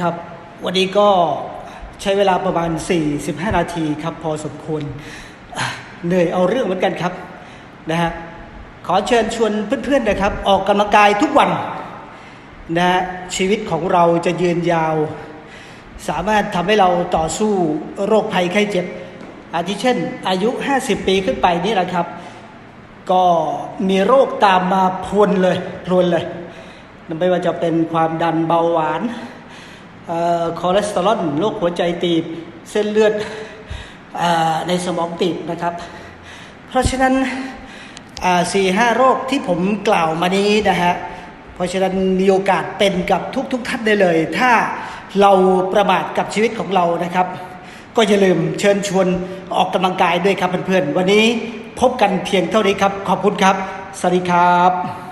ครับ วันนี้ก็ใช้เวลาประมาณ 45 นาทีครับ พอสมควรเหนื่อยเอาเรื่องเหมือนกันครับนะฮะขอเชิญชวนเพื่อนๆนะครับ ออกกำลังกายทุกวันนะฮะชีวิตของเราจะยืนยาว สามารถทำให้เราต่อสู้โรคภัยไข้เจ็บ อาทิเช่น อายุ 50 ปีขึ้นไปนี่แหละครับ ก็มีโรคตามมาพวนเลยพวนเลยไม่ว่าจะเป็นความดันเบาหวาน คอเลสเตอรอลโรคหัวใจตีบ เส้นเลือดออในสมองตีบนะครับ เพราะฉะนั้นสี่ห้าโรคที่ผมกล่าวมานี้นะฮะเพราะฉะนั้นมีโอกาสเป็นกับทุกๆทท่านได้เลย ถ้าเราประมาทกับชีวิตของเรานะครับ ก็อย่าลืมเชิญชวนออกกำลังกายด้วยครับเพื่อนๆวันนี้พบกันเพียงเท่านี้ครับ ขอบคุณครับ สวัสดีครับ